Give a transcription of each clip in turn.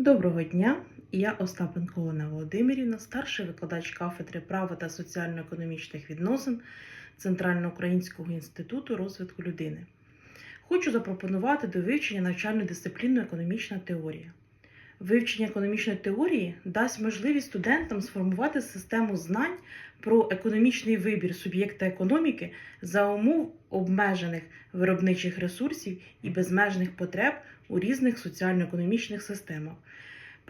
Доброго дня! Я Остапенко Олена Володимирівна, старший викладач кафедри права та соціально-економічних відносин Центральноукраїнського інституту розвитку людини. Хочу запропонувати до вивчення навчальну дисципліну економічна теорія. Вивчення економічної теорії дасть можливість студентам сформувати систему знань про економічний вибір суб'єкта економіки за умов обмежених виробничих ресурсів і безмежних потреб у різних соціально-економічних системах.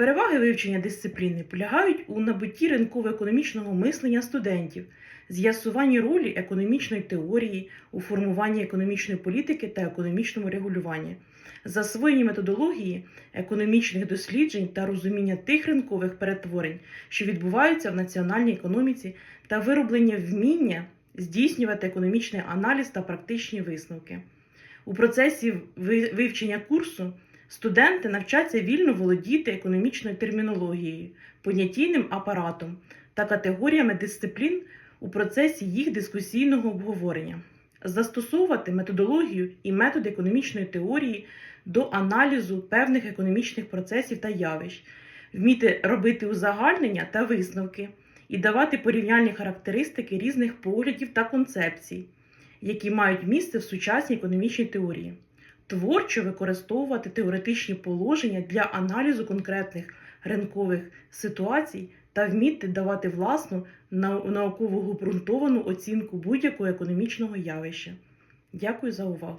Переваги вивчення дисципліни полягають у набутті ринково-економічного мислення студентів, з'ясуванні ролі економічної теорії у формуванні економічної політики та економічному регулюванні, засвоєнні методології економічних досліджень та розуміння тих ринкових перетворень, що відбуваються в національній економіці, та вироблення вміння здійснювати економічний аналіз та практичні висновки. У процесі вивчення курсу студенти навчаться вільно володіти економічною термінологією, понятійним апаратом та категоріями дисциплін у процесі їх дискусійного обговорення, застосовувати методологію і методи економічної теорії до аналізу певних економічних процесів та явищ, вміти робити узагальнення та висновки і давати порівняльні характеристики різних поглядів та концепцій, які мають місце в сучасній економічній теорії творчо використовувати теоретичні положення для аналізу конкретних ринкових ситуацій та вміти давати власну науково обґрунтовану оцінку будь-якого економічного явища. Дякую за увагу!